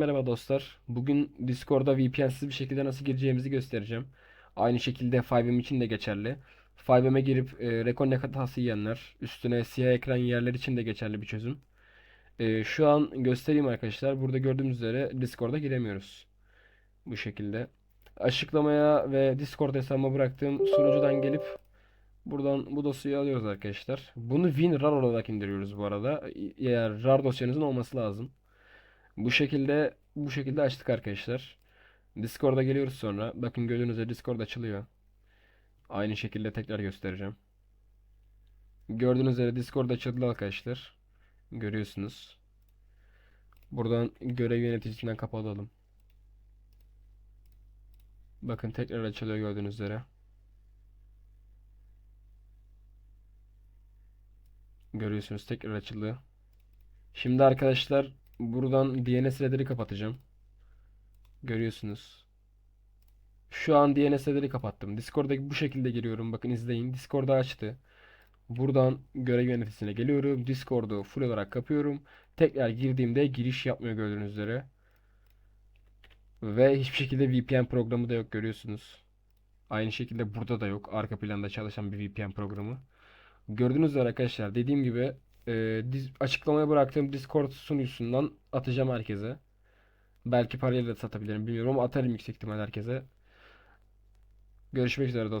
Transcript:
Merhaba dostlar. Bugün Discord'a VPN'siz bir şekilde nasıl gireceğimizi göstereceğim. Aynı şekilde 5M için de geçerli. 5M'e girip e, Reconnect hatası yiyenler, üstüne siyah ekran yiyenler için de geçerli bir çözüm. E, şu an göstereyim arkadaşlar. Burada gördüğünüz üzere Discord'a giremiyoruz. Bu şekilde. Açıklamaya ve Discord hesabıma bıraktığım sunucudan gelip buradan bu dosyayı alıyoruz arkadaşlar. Bunu WinRAR olarak indiriyoruz bu arada. Eğer RAR dosyanızın olması lazım. Bu şekilde bu şekilde açtık arkadaşlar. Discord'a geliyoruz sonra. Bakın gördüğünüz üzere Discord açılıyor. Aynı şekilde tekrar göstereceğim. Gördüğünüz üzere Discord açıldı arkadaşlar. Görüyorsunuz. Buradan görev yöneticisinden kapatalım. Bakın tekrar açılıyor gördüğünüz üzere. Görüyorsunuz tekrar açıldı. Şimdi arkadaşlar buradan DNS header'ı kapatacağım. Görüyorsunuz. Şu an DNS header'ı kapattım. Discord'a bu şekilde giriyorum. Bakın izleyin. Discord'u açtı. Buradan görev yöneticisine geliyorum. Discord'u full olarak kapıyorum. Tekrar girdiğimde giriş yapmıyor gördüğünüz üzere. Ve hiçbir şekilde VPN programı da yok görüyorsunuz. Aynı şekilde burada da yok. Arka planda çalışan bir VPN programı. Gördüğünüz üzere arkadaşlar dediğim gibi e, diz- açıklamaya bıraktığım Discord sunucusundan atacağım herkese. Belki parayla da satabilirim bilmiyorum ama atarım yüksek ihtimal herkese. Görüşmek üzere dostlar.